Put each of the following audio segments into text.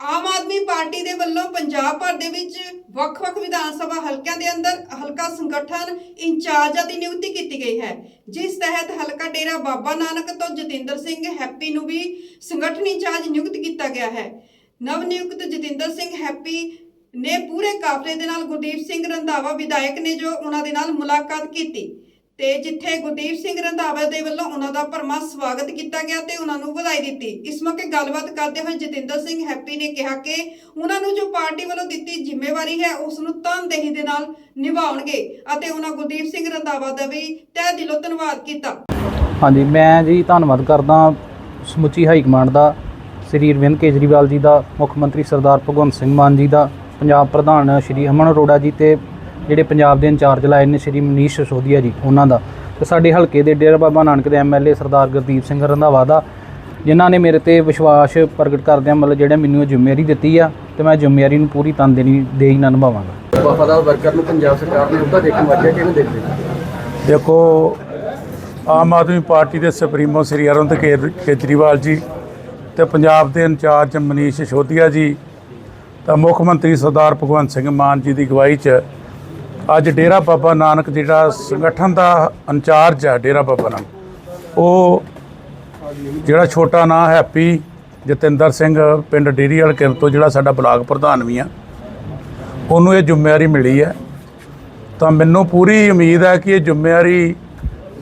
ਆਮ Aadmi party ਦੇ ਵੱਲੋਂ ਪੰਜਾਬ ਭਰ ਦੇ ਵਿੱਚ ਵੱਖ-ਵੱਖ ਵਿਧਾਨ ਸਭਾ ਹਲਕਿਆਂ ਦੇ ਅੰਦਰ ਹਲਕਾ ਸੰਗਠਨ ਇੰਚਾਰਜਾਂ ਦੀ ਨਿਯੁਕਤੀ ਕੀਤੀ ਗਈ ਹੈ। ਜਿਸ ਤਹਿਤ ਹਲਕਾ ਡੇਰਾ ਬਾਬਾ ਨਾਨਕ ਤੋਂ ਜਤਿੰਦਰ ਸਿੰਘ ਹੈਪੀ ਨੂੰ ਵੀ ਸੰਗਠਨ ਇੰਚਾਰਜ ਨਿਯੁਕਤ ਕੀਤਾ ਗਿਆ ਹੈ। ਨਵ ਨਿਯੁਕਤ ਜਤਿੰਦਰ ਸਿੰਘ ਹੈਪੀ ਨੇ ਪੂਰੇ ਕਾਫਲੇ ਦੇ ਨਾਲ ਗੁਰਦੀਪ ਸਿੰਘ ਰੰਧਾਵਾ ਵਿਧਾਇਕ ਨੇ ਜੋ ਉਹਨਾਂ ਦੇ ਨਾਲ ਮੁਲਾਕਾਤ ਕੀਤੀ। ਤੇ ਜਿੱਥੇ ਗੁਰਦੀਪ ਸਿੰਘ ਰੰਧਾਵਾ ਦੇ ਵੱਲੋਂ ਉਹਨਾਂ ਦਾ ਭਰਮਾ ਸਵਾਗਤ ਕੀਤਾ ਗਿਆ ਤੇ ਉਹਨਾਂ ਨੂੰ ਵਧਾਈ ਦਿੱਤੀ। ਇਸ ਮੌਕੇ ਗੱਲਬਾਤ ਕਰਦੇ ਹੋਏ ਜਤਿੰਦਰ ਸਿੰਘ ਹੈਪੀ ਨੇ ਕਿਹਾ ਕਿ ਉਹਨਾਂ ਨੂੰ ਜੋ ਪਾਰਟੀ ਵੱਲੋਂ ਦਿੱਤੀ ਜ਼ਿੰਮੇਵਾਰੀ ਹੈ, ਉਸ ਨੂੰ ਤਨਦੇਹੀ ਦੇ ਨਾਲ ਨਿਭਾਉਣਗੇ ਅਤੇ ਉਹਨਾਂ ਗੁਰਦੀਪ ਸਿੰਘ ਰੰਧਾਵਾ ਦਾ ਵੀ ਤਹਿ ਦਿਲੋਂ ਧੰਨਵਾਦ ਕੀਤਾ। ਹਾਂਜੀ, ਮੈਂ ਜੀ ਧੰਨਵਾਦ ਕਰਦਾ ਸਮੁੱਚੀ ਹਾਈ ਕਮਾਂਡ ਦਾ, ਸ੍ਰੀ ਅਰਵਿੰਦ ਕੇਜਰੀਵਾਲ ਜੀ ਦਾ, ਮੁੱਖ ਮੰਤਰੀ ਸਰਦਾਰ ਭਗਵੰਤ ਸਿੰਘ ਮਾਨ ਜੀ ਦਾ, ਪੰਜਾਬ ਪ੍ਰਧਾਨ ਸ਼੍ਰੀ ਅਮਨ ਅਰੋੜਾ ਜੀ ਤੇ ਜਿਹੜੇ ਪੰਜਾਬ ਦੇ ਇੰਚਾਰਜ ਲਾਏ ਨੇ ਸ਼੍ਰੀ ਮਨੀਸ਼ ਸਿਸੋਦੀਆ ਜੀ ਉਹਨਾਂ ਦਾ। ਤੇ ਸਾਡੇ ਹਲਕੇ ਦੇ ਡੇਰਾ ਬਾਬਾ ਨਾਨਕ ਦੇ ਐਮਐਲਏ ਸਰਦਾਰ ਗੁਰਦੀਪ ਸਿੰਘ ਰੰਧਾਵਾ ਦਾ ਜਿਨ੍ਹਾਂ ਨੇ ਮੇਰੇ ਤੇ ਵਿਸ਼ਵਾਸ ਪ੍ਰਗਟ ਕਰਦਿਆਂ ਮਤਲਬ ਜਿਹੜੇ ਮੈਨੂੰ ਇਹ ਜ਼ਿੰਮੇਵਾਰੀ ਦਿੱਤੀ ਆ ਤੇ ਮੈਂ ਜ਼ਿੰਮੇਵਾਰੀ ਨੂੰ ਪੂਰੀ ਤਨਦੇਹੀ ਦੇਈ ਨਾਲ ਨਿਭਾਵਾਂਗਾ ਵਫਾਦਾਰ ਵਰਕਰ ਨੂੰ ਪੰਜਾਬ ਸਰਕਾਰ ਨੇ ਉਹਦਾ ਦੇਖਣ ਵਾਜਿਆ ਕਿਵੇਂ ਦੇਖਦੇ? ਦੇਖੋ ਆਮ ਆਦਮੀ ਪਾਰਟੀ ਦੇ ਸੁਪਰੀਮੋ ਸ੍ਰੀ ਅਰਵਿੰਦ ਕੇਜ- ਕੇਜਰੀਵਾਲ ਜੀ ਤੇ ਪੰਜਾਬ ਦੇ ਇੰਚਾਰਜ ਮਨੀਸ਼ ਸਿਸੋਦੀਆ ਜੀ ਤਾਂ ਮੁੱਖ ਮੰਤਰੀ ਸਰਦਾਰ ਭਗਵੰਤ ਸਿੰਘ ਮਾਨ ਜੀ ਦੀ ਅਗਵਾਈ 'ਚ ਅੱਜ ਡੇਰਾ ਬਾਬਾ ਨਾਨਕ ਜਿਹੜਾ ਸੰਗਠਨ ਦਾ ਇੰਚਾਰਜ ਹੈ, ਡੇਰਾ ਬਾਬਾ ਨਾਨਕ, ਉਹ ਜਿਹੜਾ ਛੋਟਾ ਨਾਂ ਹੈਪੀ ਜਤਿੰਦਰ ਸਿੰਘ, ਪਿੰਡ ਡੇਰੀ ਵਾਲ ਕਿਰ ਤੋਂ ਜਿਹੜਾ ਸਾਡਾ ਬਲਾਕ ਪ੍ਰਧਾਨ ਵੀ ਆ, ਉਹਨੂੰ ਇਹ ਜ਼ਿੰਮੇਵਾਰੀ ਮਿਲੀ ਹੈ। ਤਾਂ ਮੈਨੂੰ ਪੂਰੀ ਉਮੀਦ ਹੈ ਕਿ ਇਹ ਜ਼ਿੰਮੇਵਾਰੀ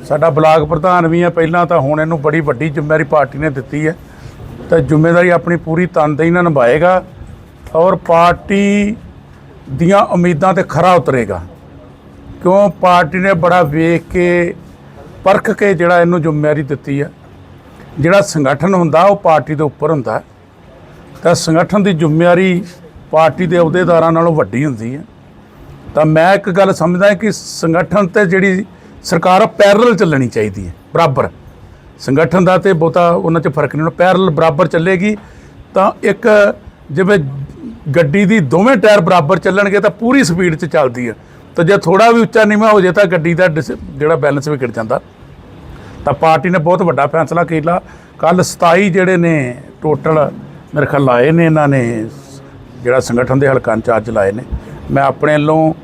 ਸਾਡਾ ਬਲਾਕ ਪ੍ਰਧਾਨ ਵੀ ਹੈ ਪਹਿਲਾਂ ਤਾਂ ਹੁਣ ਇਹਨੂੰ ਬੜੀ ਵੱਡੀ ਜ਼ਿੰਮੇਵਾਰੀ ਪਾਰਟੀ ਨੇ ਦਿੱਤੀ ਹੈ। ਤਾਂ ਜ਼ਿੰਮੇਵਾਰੀ ਆਪਣੀ ਪੂਰੀ ਤਨਦੇਹੀ ਨਾਲ ਨਿਭਾਏਗਾ ਔਰ ਪਾਰਟੀ ਦੀਆਂ ਉਮੀਦਾਂ ਤੇ ਖਰਾ ਉਤਰੇਗਾ। ਕਿਉਂ ਪਾਰਟੀ ਨੇ ਬੜਾ ਵੇਖ ਕੇ, ਪਰਖ ਕੇ ਜਿਹੜਾ ਇਹਨੂੰ ਜ਼ਿੰਮੇਵਾਰੀ ਦਿੱਤੀ ਹੈ ਜਿਹੜਾ ਸੰਗਠਨ ਹੁੰਦਾ, ਉਹ ਪਾਰਟੀ ਦੇ ਉੱਪਰ ਹੁੰਦਾ ਤਾਂ ਸੰਗਠਨ ਦੀ ਜ਼ਿੰਮੇਵਾਰੀ ਪਾਰਟੀ ਦੇ ਅਹੁਦੇਦਾਰਾਂ ਨਾਲੋਂ ਵੱਡੀ ਹੁੰਦੀ ਹੈ। ਤਾਂ ਮੈਂ ਇੱਕ ਗੱਲ ਸਮਝਦਾ ਕਿ ਸੰਗਠਨ ਤੇ ਜਿਹੜੀ ਸਰਕਾਰ ਆ ਪੈਰਲਲ ਚੱਲਣੀ ਚਾਹੀਦੀ ਹੈ, ਬਰਾਬਰ। ਸੰਗਠਨ ਦਾ ਤੇ ਬਹੁਤਾ ਉਹਨਾਂ 'ਚ ਫ਼ਰਕ ਨਹੀਂ ਪੈਰਲਲ ਬਰਾਬਰ ਚੱਲੇਗੀ। ਤਾਂ ਇੱਕ ਜਿਵੇਂ ਗੱਡੀ ਦੀ ਦੋਵੇਂ ਟਾਇਰ ਬਰਾਬਰ ਚੱਲਣਗੇ, ਤਾਂ ਪੂਰੀ ਸਪੀਡ 'ਚ ਚੱਲਦੀ ਹੈ ਤਾਂ ਜੇ ਥੋੜਾ ਵੀ ਉੱਚਾ ਨੀਵਾਂ ਹੋ ਜੇ ਤਾਂ ਗੱਡੀ ਦਾ ਡਿਸ- ਜਿਹੜਾ ਬੈਲੈਂਸ ਵਿਗੜ ਜਾਂਦਾ। ਤਾਂ ਪਾਰਟੀ ਨੇ ਬਹੁਤ ਵੱਡਾ ਫੈਸਲਾ ਕੀਤਾ ਕੱਲ 27 ਜਿਹੜੇ ਨੇ ਟੋਟਲ ਮੇਰੇ ਖਿਆਲ ਲਾਏ ਨੇ ਇਹਨਾਂ ਨੇ, ਜਿਹੜਾ ਸੰਗਠਨ ਦੇ ਹਲਕਾ ਇੰਚਾਰਜ ਲਾਏ ਨੇ। ਮੈਂ ਆਪਣੇ ਵੱਲੋਂ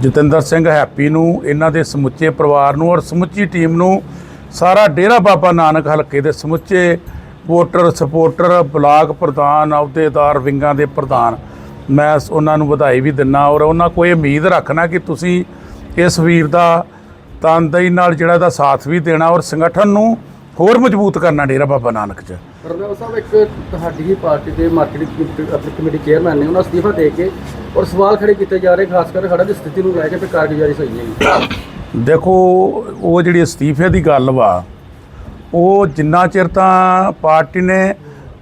ਜਤਿੰਦਰ ਸਿੰਘ ਹੈਪੀ ਨੂੰ, ਇਹਨਾਂ ਦੇ ਸਮੁੱਚੇ ਪਰਿਵਾਰ ਨੂੰ ਔਰ ਸਮੁੱਚੀ ਟੀਮ ਨੂੰ ਸਾਰਾ ਡੇਰਾ ਬਾਬਾ ਨਾਨਕ ਹਲਕੇ ਦੇ ਸਮੁੱਚੇ ਵੋਟਰ, ਸਪੋਰਟਰ, ਬਲਾਕ ਪ੍ਰਧਾਨ, ਅਹੁਦੇਦਾਰ, ਵਿੰਗਾਂ ਦੇ ਪ੍ਰਧਾਨ ਮੈਂ ਉਹਨਾਂ ਨੂੰ ਵਧਾਈ ਵੀ ਦਿੰਨਾ ਔਰ ਉਹਨਾਂ ਕੋਈ ਉਮੀਦ ਰੱਖਣਾ ਕਿ ਤੁਸੀਂ ਇਸ ਵੀਰ ਦਾ ਤਨਦੇਹੀ ਨਾਲ ਜਿਹੜਾ ਇਹਦਾ ਸਾਥ ਵੀ ਦੇਣਾ ਔਰ ਸੰਗਠਨ ਨੂੰ ਹੋਰ ਮਜ਼ਬੂਤ ਕਰਨਾ ਡੇਰਾ ਬਾਬਾ ਨਾਨਕ 'ਚ। ਰੰਦਾਵਾ ਸਾਹਿਬ ਇੱਕ ਤੁਹਾਡੀ ਹੀ ਪਾਰਟੀ ਦੇ ਮਾਰਕੀਟਿੰਗ ਕਮੇਟੀ ਆਪਣੀ ਕਮੇਟੀ ਚੇਅਰਮੈਨ ਨੇ ਉਹਨਾਂ ਅਸਤੀਫਾ ਦੇ ਕੇ ਔਰ ਸਵਾਲ ਖੜੇ ਕੀਤੇ ਜਾ ਰਹੇ ਖਾਸ ਕਰ ਖੜਾ ਦੀ ਸਥਿਤੀ ਨੂੰ ਲੈ ਕੇ ਵੀ ਕਾਰਗੁਜ਼ਾਰੀ ਸਹੀ ਨਹੀਂ ਦੇਖੋ ਉਹ ਜਿਹੜੀ ਅਸਤੀਫੇ ਦੀ ਗੱਲ ਵਾ ਉਹ ਜਿੰਨਾ ਚਿਰ ਤਾਂ ਪਾਰਟੀ ਨੇ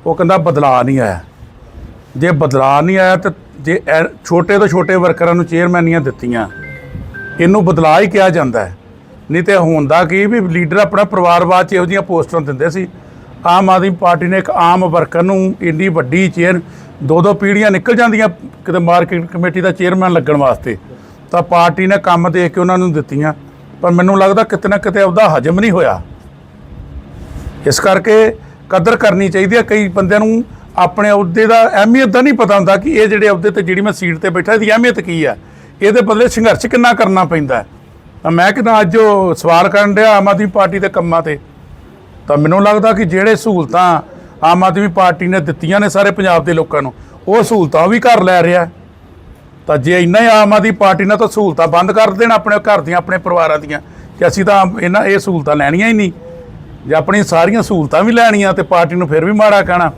ਉਹ ਕਹਿੰਦਾ ਬਦਲਾਅ ਨਹੀਂ ਆਇਆ। ਜੇ ਬਦਲਾਅ ਨਹੀਂ ਆਇਆ ਤਾਂ ਜੇ ਐ- ਛੋਟੇ ਤੋਂ ਛੋਟੇ ਵਰਕਰਾਂ ਨੂੰ ਚੇਅਰਮੈਨੀਆਂ ਦਿੱਤੀਆਂ, ਇਹਨੂੰ ਬਦਲਾਅ ਹੀ ਕਿਹਾ ਜਾਂਦਾ ਹੈ। ਨਹੀਂ ਤੇ ਹੁੰਦਾ ਕੀ ਵੀ ਲੀਡਰ ਆਪਣਾ ਪਰਿਵਾਰਵਾਦ 'ਚ ਇਹੋ ਜਿਹੀਆਂ ਪੋਸਟਾਂ ਦਿੰਦੇ ਸੀ। ਆਮ ਆਦਮੀ ਪਾਰਟੀ ਨੇ ਇੱਕ ਆਮ ਵਰਕਰ ਨੂੰ ਇੰਨੀ ਵੱਡੀ ਚੇਅਰ ਦੋ ਦੋ ਪੀੜ੍ਹੀਆਂ ਨਿਕਲ ਜਾਂਦੀਆਂ ਕਿਤੇ ਮਾਰਕੀਟ ਕਮੇਟੀ ਦਾ ਚੇਅਰਮੈਨ ਲੱਗਣ ਵਾਸਤੇ। ਤਾਂ ਪਾਰਟੀ ਨੇ ਕੰਮ ਦੇਖ ਕੇ ਉਹਨਾਂ ਨੂੰ ਦਿੱਤੀਆਂ, ਪਰ ਮੈਨੂੰ ਲੱਗਦਾ ਕਿਤੇ ਨਾ ਕਿਤੇ ਉਹਦਾ ਹਜਮ ਨਹੀਂ ਹੋਇਆ। ਇਸ ਕਰਕੇ ਕਦਰ ਕਰਨੀ ਚਾਹੀਦੀ ਹੈ ਕਈ ਬੰਦਿਆਂ ਨੂੰ ਆਪਣੇ ਅਹੁਦੇ ਦਾ ਅਹਿਮੀਅਤ ਦਾ ਨਹੀਂ ਪਤਾ ਹੁੰਦਾ ਕਿ ਇਹ ਜਿਹੜੇ ਅਹੁਦੇ ਤੇ ਜਿਹੜੀ ਮੈਂ ਸੀਟ ਤੇ ਬੈਠਾ, ਇਹਦੀ ਅਹਿਮੀਅਤ ਕੀ ਹੈ? ਇਹਦੇ ਬਦਲੇ ਸੰਘਰਸ਼ ਕਿੰਨਾ ਕਰਨਾ ਪੈਂਦਾ ਹੈ। ਤਾਂ ਮੈਂ ਕਿਹਾ ਅੱਜ ਉਹ ਸਵਾਲ ਕਰਨ ਰਿਹਾ ਆਮ ਆਦਮੀ ਪਾਰਟੀ ਦੇ ਕੰਮਾਂ ਤੇ? ਤਾਂ ਮੈਨੂੰ ਲੱਗਦਾ ਕਿ ਜਿਹੜੇ ਸਹੂਲਤਾਂ ਆਮ ਆਦਮੀ ਪਾਰਟੀ ਨੇ ਦਿੱਤੀਆਂ ਨੇ ਸਾਰੇ ਪੰਜਾਬ ਦੇ ਲੋਕਾਂ ਨੂੰ, ਉਹ ਸਹੂਲਤਾਂ ਉਹ ਵੀ ਘਰ ਲੈ ਰਿਹਾ ਤਾਂ ਜੇ ਇੰਨਾ ਹੀ ਆਮ ਆਦਮੀ ਪਾਰਟੀ ਨਾਲ ਤਾਂ ਸਹੂਲਤਾਂ ਬੰਦ ਕਰ ਦੇਣ ਆਪਣੇ ਘਰ ਦੀਆਂ, ਆਪਣੇ ਪਰਿਵਾਰਾਂ ਦੀਆਂ, ਕਿ ਅਸੀਂ ਤਾਂ ਇਹਨਾਂ, ਇਹ ਸਹੂਲਤਾਂ ਲੈਣੀਆਂ ਹੀ ਨਹੀਂ। ਜੇ ਆਪਣੀਆਂ ਸਾਰੀਆਂ ਸਹੂਲਤਾਂ ਵੀ ਲੈਣੀਆਂ ਤੇ ਪਾਰਟੀ ਨੂੰ ਫਿਰ ਵੀ ਮਾੜਾ ਕਹਿਣਾ।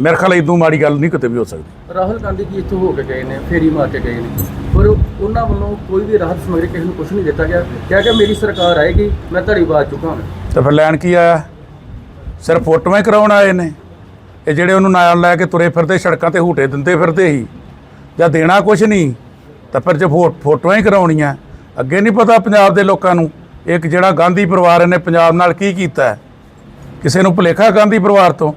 ਮੇਰੇ ਖਿਆਲ ਇਦੋਂ ਮਾੜੀ ਗੱਲ ਨਹੀਂ ਕਿਤੇ ਵੀ ਹੋ ਸਕਦੀ। ਰਾਹੁਲ ਗਾਂਧੀ ਜੀ ਇੱਥੋਂ ਹੋ ਕੇ ਗਏ ਨੇ ਫੇਰੀ ਮਾਰ ਕੇ ਗਏ ਨੇ। ਪਰ ਉਹਨਾਂ ਵੱਲੋਂ ਕੋਈ ਵੀ ਰਾਹਤ ਸਮਗਰੀ ਕਿਸੇ ਨੂੰ ਕੁਝ ਨਹੀਂ ਦਿੱਤਾ ਗਿਆ। ਕਿਹਾ ਕਿ ਮੇਰੀ ਸਰਕਾਰ ਆਏਗੀ ਮੈਂ ਧੜੀ ਬਾਜ ਚੁੱਕਾ ਹਾਂ ਤੇ ਫਿਰ ਲੈਣ ਕੀ ਆਇਆ? ਸਿਰਫ ਫੋਟੋਆਂ ਹੀ ਕਰਾਉਣ ਆਏ ਨੇ। ਇਹ ਜਿਹੜੇ ਉਹਨੂੰ ਨਾਲ ਲੈ ਕੇ ਤੁਰੇ ਫਿਰਦੇ ਸੜਕਾਂ ਤੇ ਹੂਟੇ ਦਿੰਦੇ ਫਿਰਦੇ ਸੀ ਜਾਂ ਦੇਣਾ ਕੁਝ ਨਹੀਂ ਤਾਂ ਫਿਰ ਜੇ ਫੋ- ਫੋਟੋਆਂ ਹੀ ਕਰਾਉਣੀਆਂ ਅੱਗੇ ਨਹੀਂ ਪਤਾ ਪੰਜਾਬ ਦੇ ਲੋਕਾਂ ਨੂੰ ਇੱਕ ਜਿਹੜਾ ਗਾਂਧੀ ਪਰਿਵਾਰ ਨੇ ਪੰਜਾਬ ਨਾਲ ਕੀ ਕੀਤਾ ਹੈ? ਕਿਸੇ ਨੂੰ ਭੁਲੇਖਾ ਗਾਂਧੀ ਪਰਿਵਾਰ ਤੋਂ?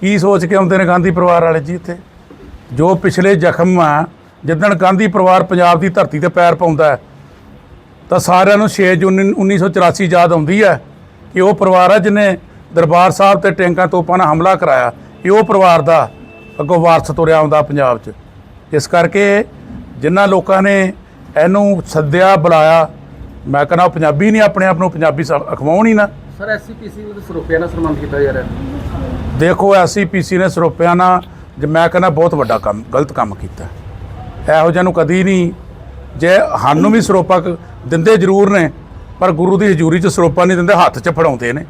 ਕੀ ਸੋਚ ਕੇ ਆਉਂਦੇ ਨੇ ਗਾਂਧੀ ਪਰਿਵਾਰ ਵਾਲੇ ਜੀ ਇੱਥੇ? ਜੋ ਪਿਛਲੇ ਜ਼ਖਮ ਆ, ਜਿੱਦਣ ਗਾਂਧੀ ਪਰਿਵਾਰ ਪੰਜਾਬ ਦੀ ਧਰਤੀ ਤੇ ਪੈਰ ਪਾਉਂਦਾ ਤਾਂ ਸਾਰਿਆਂ ਨੂੰ 6 ਜੂਨ 1984 ਯਾਦ ਆਉਂਦੀ ਹੈ ਕਿ ਉਹ ਪਰਿਵਾਰ ਹੈ ਜਿਹਨੇ ਦਰਬਾਰ ਸਾਹਿਬ ਤੇ ਟੈਂਕਾਂ ਤੋਪਾਂ ਨਾਲ ਹਮਲਾ ਕਰਾਇਆ। ਇਹ ਉਹ ਪਰਿਵਾਰ ਦਾ ਅੱਗੋਂ ਵਾਰਸ ਤੁਰਿਆ ਆਉਂਦਾ ਪੰਜਾਬ 'ਚ। ਇਸ ਕਰਕੇ ਜਿਨ੍ਹਾਂ ਲੋਕਾਂ ਨੇ ਇਹਨੂੰ ਸੱਦਿਆ, ਬੁਲਾਇਆ, ਮੈਂ ਕਹਿੰਦਾ ਉਹ ਪੰਜਾਬੀ ਨਹੀਂ, ਆਪਣੇ ਆਪ ਨੂੰ ਪੰਜਾਬੀ ਅਖਵਾਉਣ ਹੀ ਨਾ। ਸਰ ਐਸਸੀਪੀਸੀ ਦੇ ਸਰੋਪਿਆਂ ਨਾਲ ਸਨਮਾਨਿਤ ਕੀਤਾ ਜਾ ਰਿਹਾ। ਦੇਖੋ ਐਸਸੀਪੀਸੀ ਨੇ ਸਰੋਪਿਆਂ ਨਾਲ ਜੇ ਮੈਂ ਕਹਿੰਦਾ ਬਹੁਤ ਵੱਡਾ ਕੰਮ, ਗਲਤ ਕੰਮ ਕੀਤਾ। ਇਹੋ ਜਿਹਾ ਨੂੰ ਕਦੀ ਨਹੀਂ। ਜੇ ਸਾਨੂੰ ਵੀ ਸਰੋਪਾ ਕ- ਦਿੰਦੇ ਜ਼ਰੂਰ ਨੇ, ਪਰ ਗੁਰੂ ਦੀ ਹਜ਼ੂਰੀ 'ਚ ਸਰੋਪਾ ਨਹੀਂ ਦਿੰਦੇ, ਹੱਥ 'ਚ ਫੜਾਉਂਦੇ ਨੇ।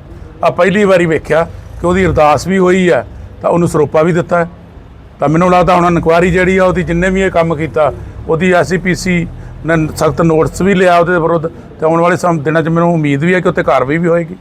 ਆ ਪਹਿਲੀ ਵਾਰੀ ਵੇਖਿਆ ਕਿ ਉਹਦੀ ਅਰਦਾਸ ਵੀ ਹੋਈ ਹੈ ਤਾਂ ਉਹਨੂੰ ਸਰੋਪਾ ਵੀ ਦਿੱਤਾ। ਤਾਂ ਮੈਨੂੰ ਲੱਗਦਾ ਹੁਣ ਇਨਕੁਆਰੀ ਜਿਹੜੀ ਆ, ਉਹਦੀ ਜਿੰਨੇ ਵੀ ਇਹ ਕੰਮ ਕੀਤਾ, ਉਹਦੀ ਐਸਸੀਪੀਸੀ ਨੇ ਸਖਤ ਨੋਟਿਸ ਵੀ ਲਿਆ ਉਹਦੇ ਵਿਰੁੱਧ, ਤੇ ਆਉਣ ਵਾਲੇ ਸਮ, ਦਿਨਾਂ 'ਚ ਮੈਨੂੰ ਉਮੀਦ ਵੀ ਹੈ ਕਿ ਉੱਤੇ ਕਾਰਵਾਈ ਵੀ ਹੋਏਗੀ।